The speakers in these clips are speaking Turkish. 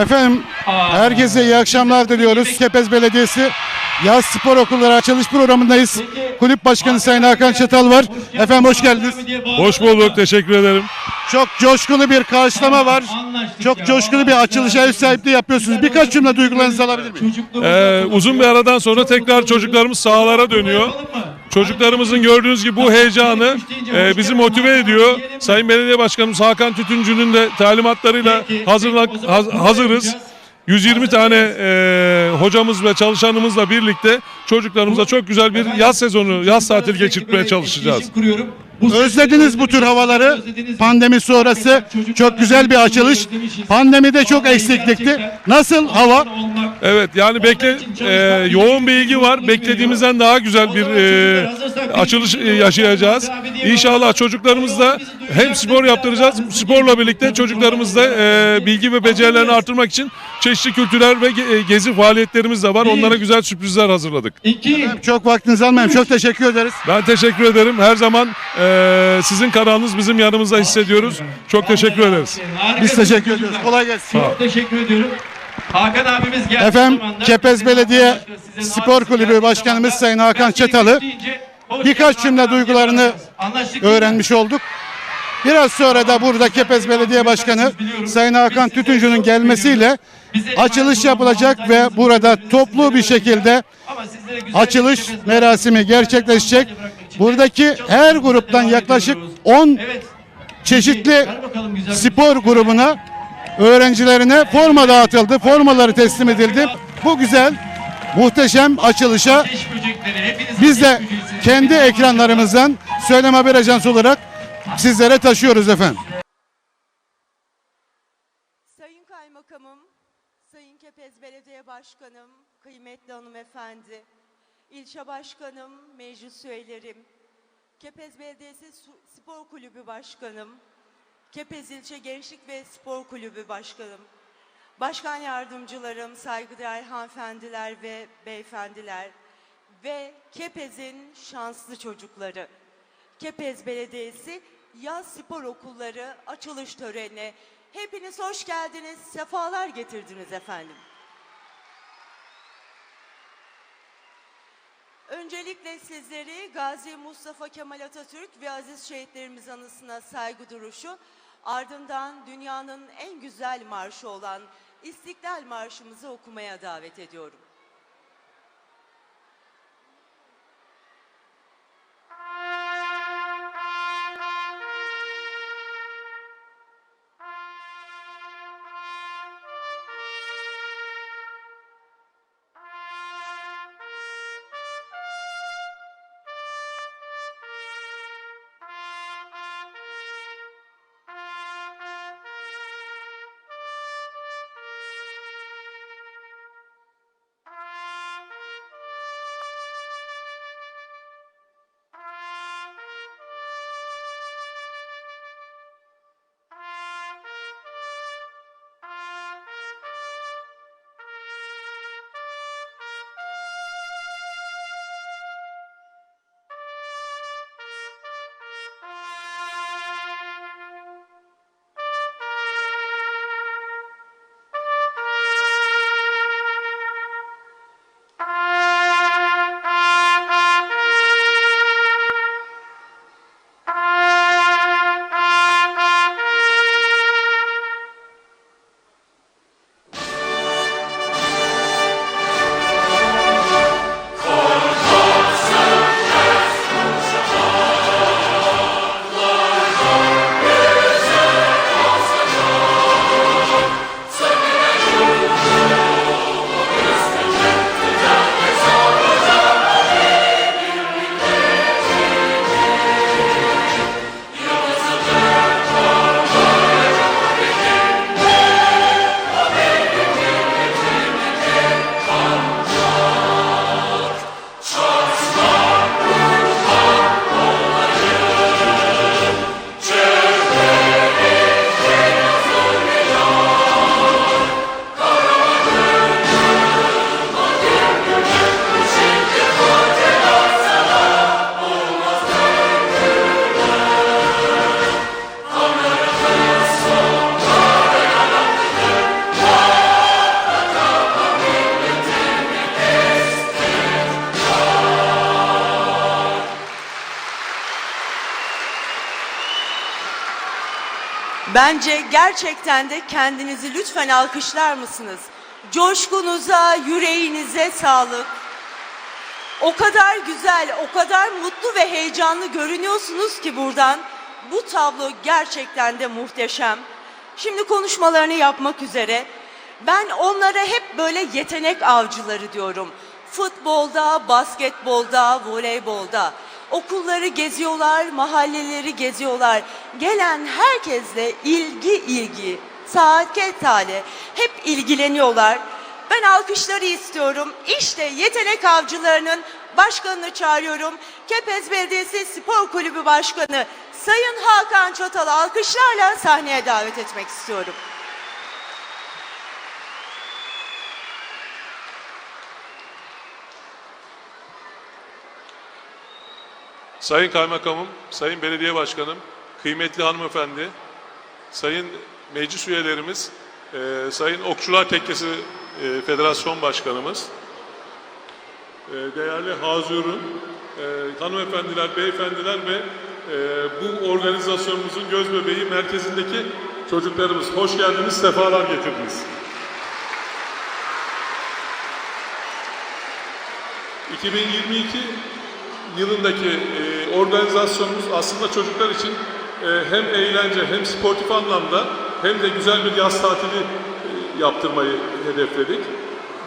Efendim herkese iyi akşamlar diliyoruz. Kepez Belediyesi Yaz Spor Okulları açılış programındayız. Kulüp Başkanı Sayın Hakan Çatal var. Efendim hoş geldiniz. Hoş bulduk, teşekkür ederim. Çok coşkulu bir karşılama var. Çok coşkulu bir açılışa ev sahipliği yapıyorsunuz. Birkaç cümle duygularınızı alabilir miyim? Ee, uzun bir aradan sonra tekrar çocuklarımız sahalara dönüyor. Çocuklarımızın gördüğünüz gibi bu heyecanı e, bizi motive ediyor. Sayın Belediye Başkanımız Hakan Tütüncü'nün de talimatlarıyla hazırla, haz- hazırız. 120 tane e, hocamız ve çalışanımızla birlikte çocuklarımıza çok güzel bir yaz sezonu, yaz tatili geçirtmeye çalışacağız. Özlediniz bu tür havaları. Pandemi sonrası çok güzel bir açılış. Pandemide çok eksiklikti. Nasıl hava? Evet yani bekle e, yoğun bir ilgi var. Beklediğimizden daha güzel bir e, açılış e, yaşayacağız. İnşallah çocuklarımız da hem spor yaptıracağız. Sporla birlikte çocuklarımız da e, bilgi ve becerilerini artırmak için çeşitli kültürel ve e, gezi faaliyetlerimiz de var. Onlara güzel sürprizler hazırladık. İki. Çok vaktinizi almayayım. Çok teşekkür ederiz. Ben teşekkür ederim. Her zaman e, sizin kanalınız bizim yanımızda hissediyoruz. Çok teşekkür ederiz. Biz teşekkür ediyoruz. Kolay gelsin. Çok teşekkür ediyorum. Hakan abimiz geldi. Efendim Kepez Belediye Spor Kulübü Başkanımız Sayın Hakan Çatalı birkaç cümle duygularını öğrenmiş olduk. Biraz sonra da burada Kepez Belediye Başkanı Sayın Hakan Tütüncü'nün gelmesiyle açılış yapılacak ve burada toplu bir şekilde açılış merasimi gerçekleşecek. Buradaki her gruptan yaklaşık 10 çeşitli spor grubuna öğrencilerine forma dağıtıldı. Formaları teslim edildi. Bu güzel, muhteşem açılışa biz de kendi ekranlarımızdan Söylem Haber Ajansı olarak sizlere taşıyoruz efendim. Sayın Kaymakamım, Sayın Kepez Belediye Başkanım, kıymetli hanımefendi, ilçe başkanım, meclis üyelerim, Kepez Belediyesi Spor Kulübü Başkanım, Kepez İlçe Gençlik ve Spor Kulübü Başkanım, Başkan yardımcılarım, saygıdeğer hanımefendiler ve beyefendiler ve Kepez'in şanslı çocukları. Kepez Belediyesi Yaz Spor Okulları açılış törenine hepiniz hoş geldiniz, sefalar getirdiniz efendim. Öncelikle sizleri Gazi Mustafa Kemal Atatürk ve aziz şehitlerimiz anısına saygı duruşu, ardından dünyanın en güzel marşı olan İstiklal Marşımızı okumaya davet ediyorum. Bence gerçekten de kendinizi lütfen alkışlar mısınız? Coşkunuza, yüreğinize sağlık. O kadar güzel, o kadar mutlu ve heyecanlı görünüyorsunuz ki buradan. Bu tablo gerçekten de muhteşem. Şimdi konuşmalarını yapmak üzere. Ben onlara hep böyle yetenek avcıları diyorum. Futbolda, basketbolda, voleybolda. Okulları geziyorlar, mahalleleri geziyorlar. Gelen herkesle ilgi ilgi, saat tale hep ilgileniyorlar. Ben alkışları istiyorum. İşte yetenek avcılarının başkanını çağırıyorum. Kepez Belediyesi Spor Kulübü Başkanı Sayın Hakan Çatal alkışlarla sahneye davet etmek istiyorum. Sayın Kaymakamım, Sayın Belediye Başkanım, kıymetli hanımefendi, Sayın meclis üyelerimiz, e, Sayın Okçular Tekkesi e, Federasyon Başkanımız, e, değerli Hazırun, e, hanımefendiler, beyefendiler ve e, bu organizasyonumuzun göz bebeği merkezindeki çocuklarımız. Hoş geldiniz, sefalar getirdiniz. 2022 yılındaki e, organizasyonumuz aslında çocuklar için e, hem eğlence hem sportif anlamda hem de güzel bir yaz tatili e, yaptırmayı hedefledik.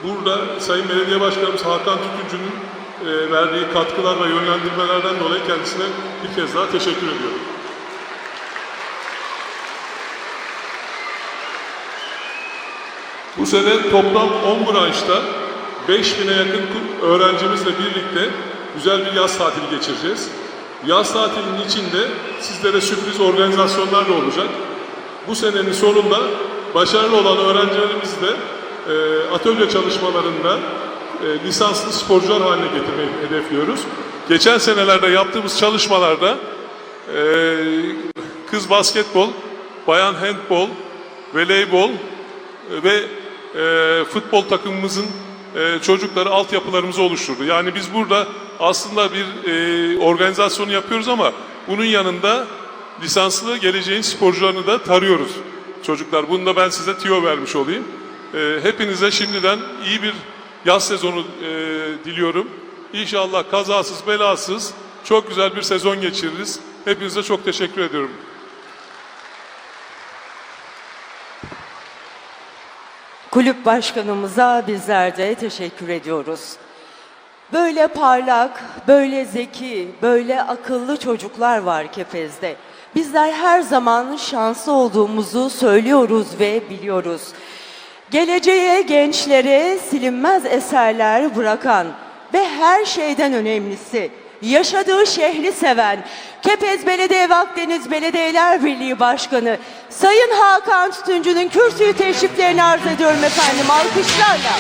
Burada Sayın Belediye Başkanımız Hakan Tütüncü'nün e, verdiği katkılar ve yönlendirmelerden dolayı kendisine bir kez daha teşekkür ediyorum. Bu sene toplam 10 branşta 5000'e yakın öğrencimizle birlikte güzel bir yaz tatili geçireceğiz. Yaz tatilinin içinde sizlere sürpriz organizasyonlar da olacak. Bu senenin sonunda başarılı olan öğrencilerimizi de e, atölye çalışmalarında e, lisanslı sporcular haline getirmeyi hedefliyoruz. Geçen senelerde yaptığımız çalışmalarda e, kız basketbol, bayan handbol, voleybol ve e, futbol takımımızın e, çocukları altyapılarımızı oluşturdu. Yani biz burada aslında bir e, organizasyonu yapıyoruz ama bunun yanında lisanslı geleceğin sporcularını da tarıyoruz çocuklar. Bunu da ben size tiyo vermiş olayım. E, hepinize şimdiden iyi bir yaz sezonu e, diliyorum. İnşallah kazasız belasız çok güzel bir sezon geçiririz. Hepinize çok teşekkür ediyorum. Kulüp başkanımıza bizler de teşekkür ediyoruz. Böyle parlak, böyle zeki, böyle akıllı çocuklar var Kepez'de. Bizler her zaman şanslı olduğumuzu söylüyoruz ve biliyoruz. Geleceğe gençlere silinmez eserler bırakan ve her şeyden önemlisi yaşadığı şehri seven Kepez Belediye ve Akdeniz Belediyeler Birliği Başkanı Sayın Hakan Tütüncü'nün kürsüyü teşriflerini arz ediyorum efendim alkışlarla.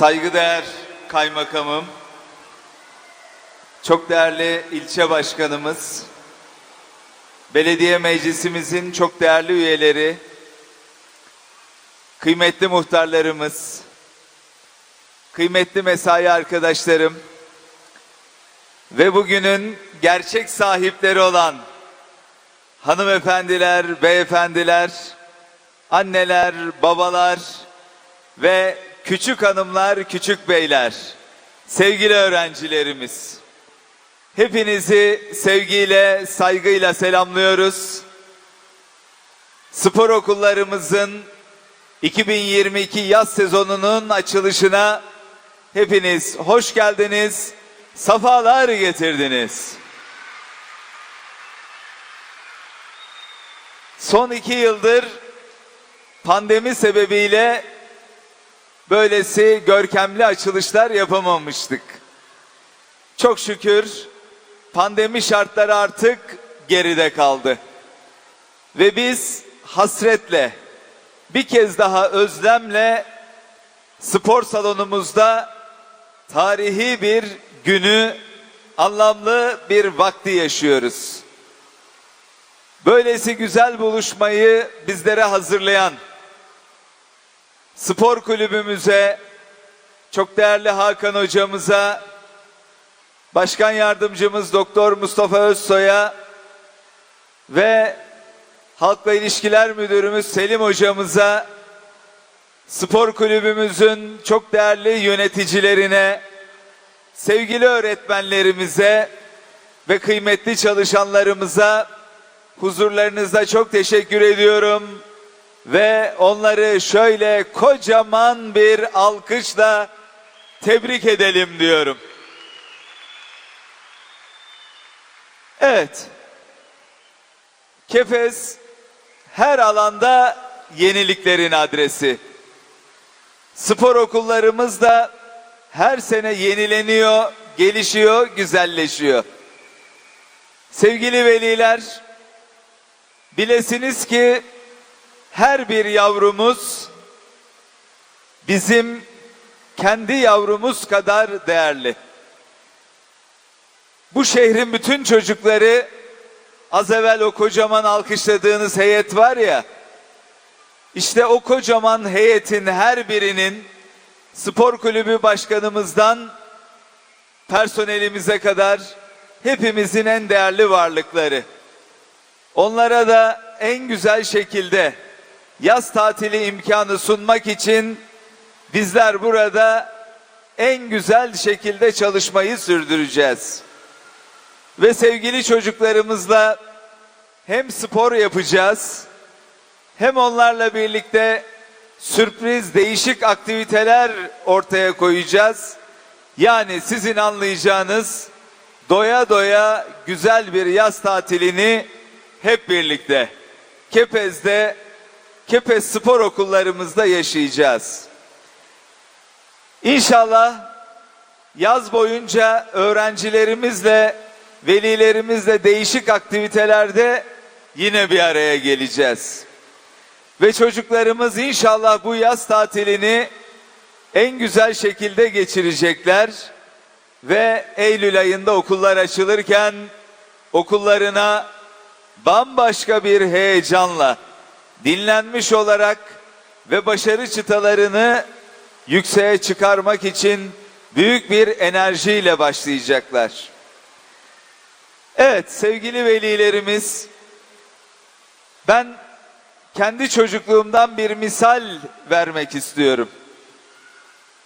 Saygıdeğer kaymakamım, çok değerli ilçe başkanımız, belediye meclisimizin çok değerli üyeleri, kıymetli muhtarlarımız, kıymetli mesai arkadaşlarım ve bugünün gerçek sahipleri olan hanımefendiler, beyefendiler, anneler, babalar ve küçük hanımlar, küçük beyler, sevgili öğrencilerimiz. Hepinizi sevgiyle, saygıyla selamlıyoruz. Spor okullarımızın 2022 yaz sezonunun açılışına hepiniz hoş geldiniz, safalar getirdiniz. son iki yıldır pandemi sebebiyle böylesi görkemli açılışlar yapamamıştık. Çok şükür pandemi şartları artık geride kaldı. Ve biz hasretle bir kez daha özlemle spor salonumuzda tarihi bir günü anlamlı bir vakti yaşıyoruz. Böylesi güzel buluşmayı bizlere hazırlayan spor kulübümüze, çok değerli Hakan hocamıza, Başkan Yardımcımız Doktor Mustafa Özsoy'a ve Halkla İlişkiler Müdürümüz Selim hocamıza, spor kulübümüzün çok değerli yöneticilerine, sevgili öğretmenlerimize ve kıymetli çalışanlarımıza huzurlarınızda çok teşekkür ediyorum ve onları şöyle kocaman bir alkışla tebrik edelim diyorum. Evet. Kefes her alanda yeniliklerin adresi. Spor okullarımız da her sene yenileniyor, gelişiyor, güzelleşiyor. Sevgili veliler, bilesiniz ki her bir yavrumuz bizim kendi yavrumuz kadar değerli. Bu şehrin bütün çocukları az evvel o kocaman alkışladığınız heyet var ya işte o kocaman heyetin her birinin spor kulübü başkanımızdan personelimize kadar hepimizin en değerli varlıkları. Onlara da en güzel şekilde yaz tatili imkanı sunmak için bizler burada en güzel şekilde çalışmayı sürdüreceğiz. Ve sevgili çocuklarımızla hem spor yapacağız hem onlarla birlikte sürpriz değişik aktiviteler ortaya koyacağız. Yani sizin anlayacağınız doya doya güzel bir yaz tatilini hep birlikte Kepez'de Kepez spor okullarımızda yaşayacağız. İnşallah yaz boyunca öğrencilerimizle, velilerimizle değişik aktivitelerde yine bir araya geleceğiz. Ve çocuklarımız inşallah bu yaz tatilini en güzel şekilde geçirecekler. Ve Eylül ayında okullar açılırken okullarına bambaşka bir heyecanla dinlenmiş olarak ve başarı çıtalarını yükseğe çıkarmak için büyük bir enerjiyle başlayacaklar. Evet sevgili velilerimiz ben kendi çocukluğumdan bir misal vermek istiyorum.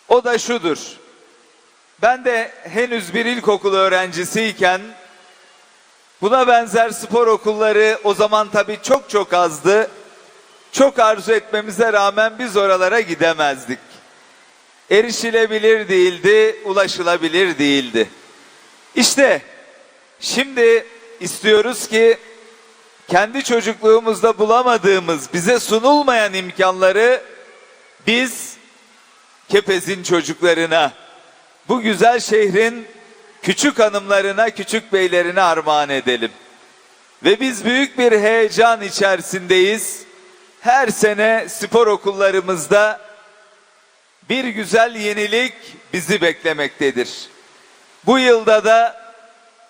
O da şudur. Ben de henüz bir ilkokul öğrencisiyken buna benzer spor okulları o zaman tabii çok çok azdı. Çok arzu etmemize rağmen biz oralara gidemezdik. Erişilebilir değildi, ulaşılabilir değildi. İşte şimdi istiyoruz ki kendi çocukluğumuzda bulamadığımız, bize sunulmayan imkanları biz Kepez'in çocuklarına, bu güzel şehrin küçük hanımlarına, küçük beylerine armağan edelim. Ve biz büyük bir heyecan içerisindeyiz. Her sene spor okullarımızda bir güzel yenilik bizi beklemektedir. Bu yılda da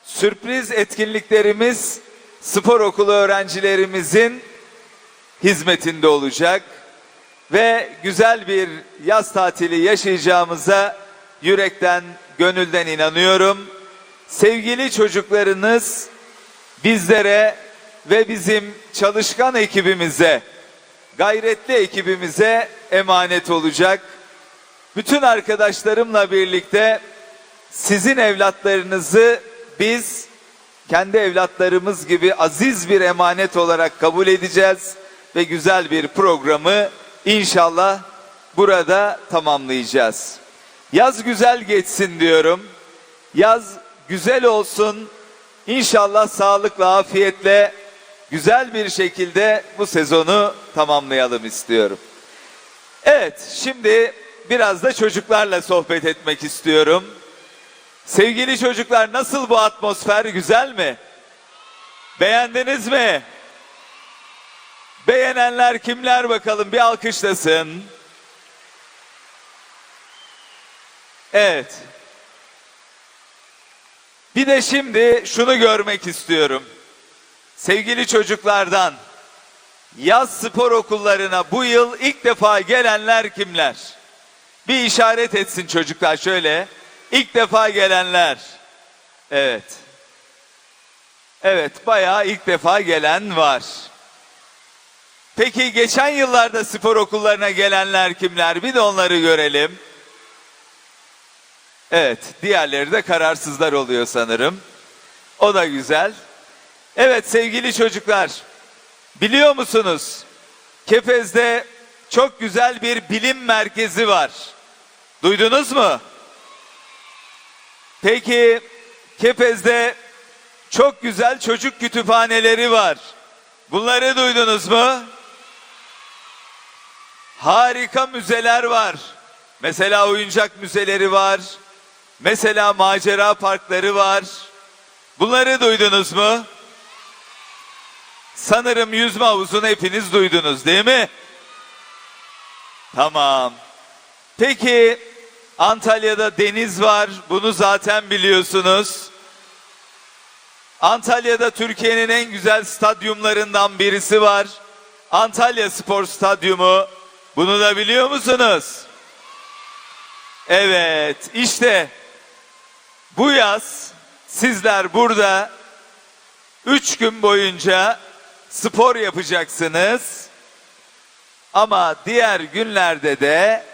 sürpriz etkinliklerimiz spor okulu öğrencilerimizin hizmetinde olacak ve güzel bir yaz tatili yaşayacağımıza yürekten, gönülden inanıyorum. Sevgili çocuklarınız bizlere ve bizim çalışkan ekibimize, gayretli ekibimize emanet olacak. Bütün arkadaşlarımla birlikte sizin evlatlarınızı biz kendi evlatlarımız gibi aziz bir emanet olarak kabul edeceğiz ve güzel bir programı inşallah burada tamamlayacağız. Yaz güzel geçsin diyorum. Yaz güzel olsun. İnşallah sağlıkla, afiyetle güzel bir şekilde bu sezonu tamamlayalım istiyorum. Evet, şimdi biraz da çocuklarla sohbet etmek istiyorum. Sevgili çocuklar nasıl bu atmosfer güzel mi? Beğendiniz mi? Beğenenler kimler bakalım bir alkışlasın. Evet. Bir de şimdi şunu görmek istiyorum. Sevgili çocuklardan yaz spor okullarına bu yıl ilk defa gelenler kimler? Bir işaret etsin çocuklar şöyle. İlk defa gelenler. Evet. Evet, bayağı ilk defa gelen var. Peki geçen yıllarda spor okullarına gelenler kimler? Bir de onları görelim. Evet, diğerleri de kararsızlar oluyor sanırım. O da güzel. Evet sevgili çocuklar, biliyor musunuz? Kepez'de çok güzel bir bilim merkezi var. Duydunuz mu? Peki Kepez'de çok güzel çocuk kütüphaneleri var. Bunları duydunuz mu? Harika müzeler var. Mesela oyuncak müzeleri var. Mesela macera parkları var. Bunları duydunuz mu? Sanırım yüzme havuzunu hepiniz duydunuz değil mi? Tamam. Peki Antalya'da deniz var. Bunu zaten biliyorsunuz. Antalya'da Türkiye'nin en güzel stadyumlarından birisi var. Antalya Spor Stadyumu. Bunu da biliyor musunuz? Evet, işte bu yaz sizler burada üç gün boyunca spor yapacaksınız. Ama diğer günlerde de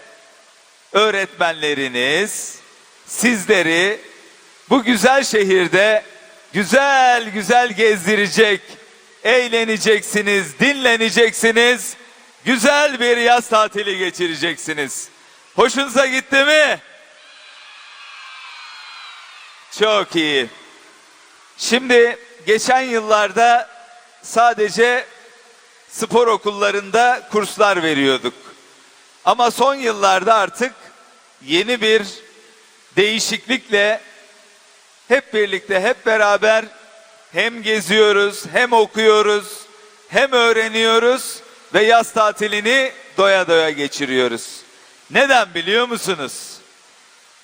öğretmenleriniz sizleri bu güzel şehirde güzel güzel gezdirecek, eğleneceksiniz, dinleneceksiniz, güzel bir yaz tatili geçireceksiniz. Hoşunuza gitti mi? Çok iyi. Şimdi geçen yıllarda sadece spor okullarında kurslar veriyorduk. Ama son yıllarda artık yeni bir değişiklikle hep birlikte hep beraber hem geziyoruz, hem okuyoruz, hem öğreniyoruz ve yaz tatilini doya doya geçiriyoruz. Neden biliyor musunuz?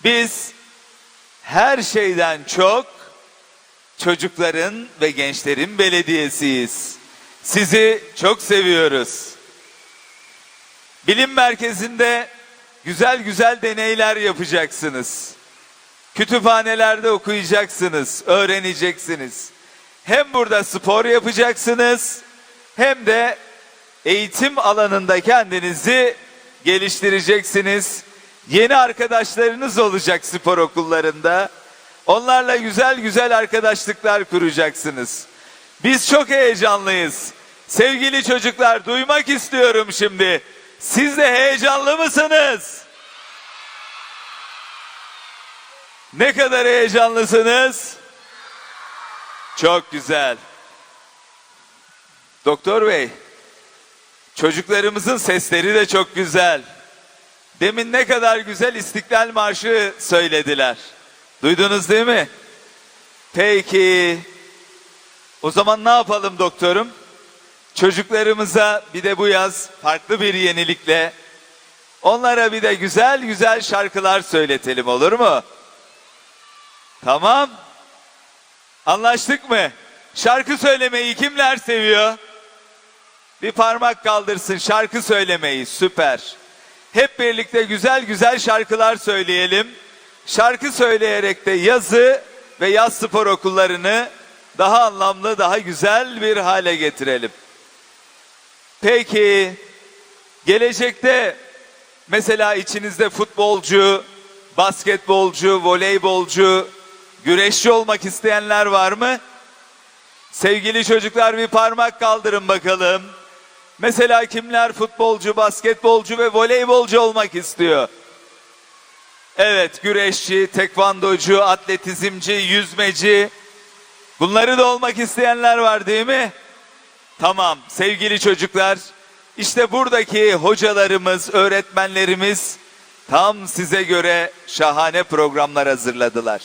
Biz her şeyden çok çocukların ve gençlerin belediyesiyiz. Sizi çok seviyoruz. Bilim merkezinde güzel güzel deneyler yapacaksınız. Kütüphanelerde okuyacaksınız, öğreneceksiniz. Hem burada spor yapacaksınız hem de eğitim alanında kendinizi geliştireceksiniz. Yeni arkadaşlarınız olacak spor okullarında. Onlarla güzel güzel arkadaşlıklar kuracaksınız. Biz çok heyecanlıyız. Sevgili çocuklar duymak istiyorum şimdi. Siz de heyecanlı mısınız? Ne kadar heyecanlısınız? Çok güzel. Doktor Bey, çocuklarımızın sesleri de çok güzel. Demin ne kadar güzel İstiklal Marşı söylediler. Duydunuz değil mi? Peki. O zaman ne yapalım doktorum? Çocuklarımıza bir de bu yaz farklı bir yenilikle onlara bir de güzel güzel şarkılar söyletelim olur mu? Tamam. Anlaştık mı? Şarkı söylemeyi kimler seviyor? Bir parmak kaldırsın şarkı söylemeyi süper. Hep birlikte güzel güzel şarkılar söyleyelim. Şarkı söyleyerek de yazı ve yaz spor okullarını daha anlamlı, daha güzel bir hale getirelim. Peki gelecekte mesela içinizde futbolcu, basketbolcu, voleybolcu, güreşçi olmak isteyenler var mı? Sevgili çocuklar bir parmak kaldırın bakalım. Mesela kimler futbolcu, basketbolcu ve voleybolcu olmak istiyor? Evet, güreşçi, tekvandocu, atletizmci, yüzmeci. Bunları da olmak isteyenler var değil mi? Tamam sevgili çocuklar işte buradaki hocalarımız, öğretmenlerimiz tam size göre şahane programlar hazırladılar.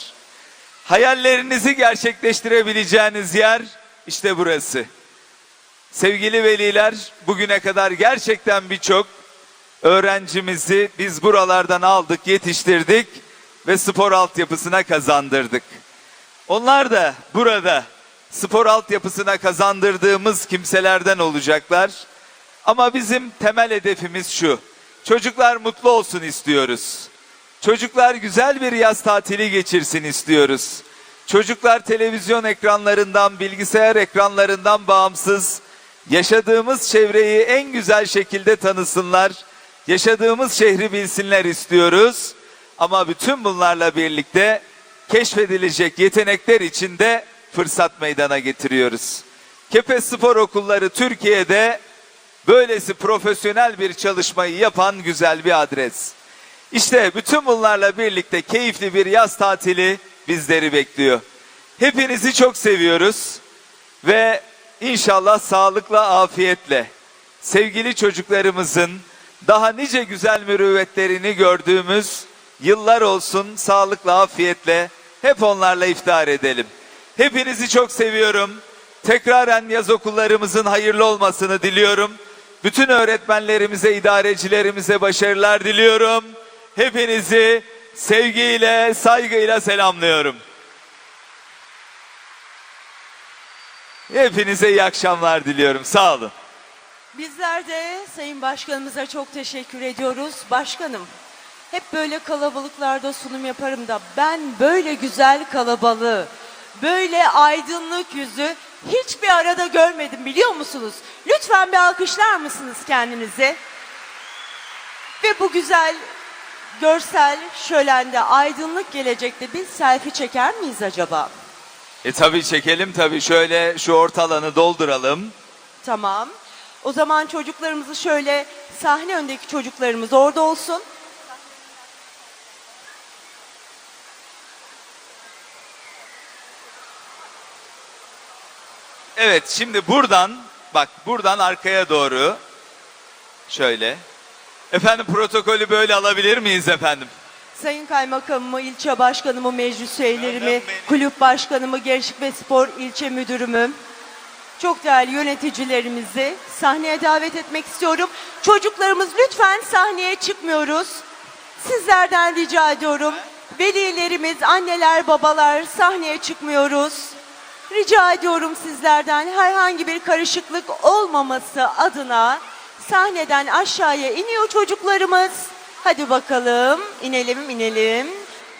Hayallerinizi gerçekleştirebileceğiniz yer işte burası. Sevgili veliler bugüne kadar gerçekten birçok öğrencimizi biz buralardan aldık, yetiştirdik ve spor altyapısına kazandırdık. Onlar da burada spor altyapısına kazandırdığımız kimselerden olacaklar. Ama bizim temel hedefimiz şu. Çocuklar mutlu olsun istiyoruz. Çocuklar güzel bir yaz tatili geçirsin istiyoruz. Çocuklar televizyon ekranlarından, bilgisayar ekranlarından bağımsız yaşadığımız çevreyi en güzel şekilde tanısınlar. Yaşadığımız şehri bilsinler istiyoruz. Ama bütün bunlarla birlikte keşfedilecek yetenekler için de fırsat meydana getiriyoruz. Kepez Spor Okulları Türkiye'de böylesi profesyonel bir çalışmayı yapan güzel bir adres. İşte bütün bunlarla birlikte keyifli bir yaz tatili bizleri bekliyor. Hepinizi çok seviyoruz ve inşallah sağlıkla, afiyetle sevgili çocuklarımızın daha nice güzel mürüvvetlerini gördüğümüz yıllar olsun sağlıkla, afiyetle hep onlarla iftar edelim. Hepinizi çok seviyorum. Tekraren yaz okullarımızın hayırlı olmasını diliyorum. Bütün öğretmenlerimize, idarecilerimize başarılar diliyorum. Hepinizi sevgiyle, saygıyla selamlıyorum. Hepinize iyi akşamlar diliyorum. Sağ olun. Bizler de Sayın Başkanımıza çok teşekkür ediyoruz. Başkanım, hep böyle kalabalıklarda sunum yaparım da ben böyle güzel kalabalığı, böyle aydınlık yüzü hiçbir arada görmedim biliyor musunuz? Lütfen bir alkışlar mısınız kendinize? Ve bu güzel görsel şölende aydınlık gelecekte bir selfie çeker miyiz acaba? E tabii çekelim tabii. Şöyle şu orta alanı dolduralım. Tamam. O zaman çocuklarımızı şöyle sahne öndeki çocuklarımız orada olsun. Evet şimdi buradan bak buradan arkaya doğru şöyle. Efendim protokolü böyle alabilir miyiz efendim? Sayın Kaymakamımı, ilçe başkanımı, meclis üyelerimi, kulüp başkanımı, Gençlik ve Spor ilçe müdürümü, çok değerli yöneticilerimizi sahneye davet etmek istiyorum. Çocuklarımız lütfen sahneye çıkmıyoruz. Sizlerden rica ediyorum. Velilerimiz, anneler, babalar sahneye çıkmıyoruz. Rica ediyorum sizlerden herhangi bir karışıklık olmaması adına sahneden aşağıya iniyor çocuklarımız. Hadi bakalım inelim inelim.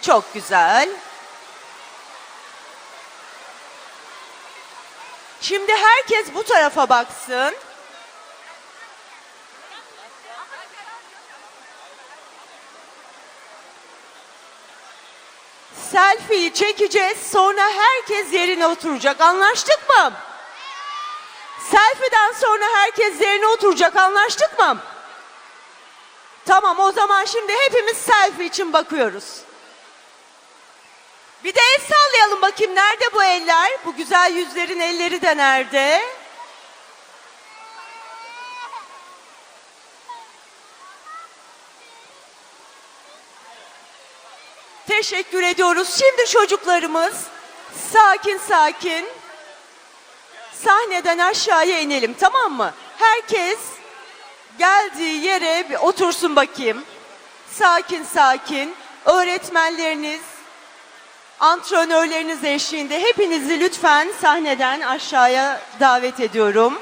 Çok güzel. Şimdi herkes bu tarafa baksın. Selfie'yi çekeceğiz. Sonra herkes yerine oturacak. Anlaştık mı? Selfie'den sonra herkes yerine oturacak. Anlaştık mı? Tamam o zaman şimdi hepimiz selfie için bakıyoruz. Bir de el sallayalım bakayım. Nerede bu eller? Bu güzel yüzlerin elleri de nerede? Teşekkür ediyoruz. Şimdi çocuklarımız sakin sakin sahneden aşağıya inelim tamam mı? Herkes geldiği yere bir otursun bakayım. Sakin sakin. Öğretmenleriniz, antrenörleriniz eşliğinde hepinizi lütfen sahneden aşağıya davet ediyorum.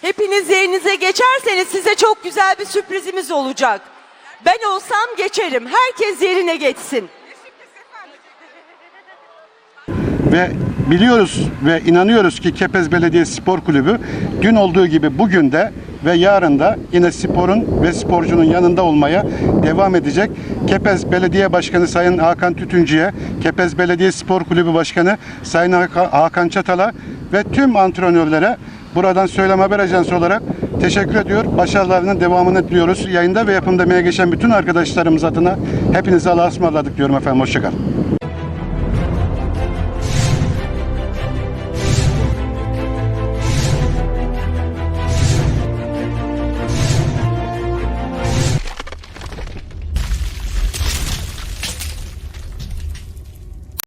Hepiniz yerinize geçerseniz size çok güzel bir sürprizimiz olacak. Ben olsam geçerim. Herkes yerine geçsin. Ve biliyoruz ve inanıyoruz ki Kepez Belediye Spor Kulübü dün olduğu gibi bugün de ve yarın da yine sporun ve sporcunun yanında olmaya devam edecek. Kepez Belediye Başkanı Sayın Hakan Tütüncü'ye, Kepez Belediye Spor Kulübü Başkanı Sayın Haka- Hakan Çatal'a ve tüm antrenörlere buradan Söylem Haber Ajansı olarak teşekkür ediyor. Başarılarının devamını diliyoruz. Yayında ve yapımda emeğe geçen bütün arkadaşlarımız adına hepinize Allah'a ısmarladık diyorum efendim. Hoşçakalın.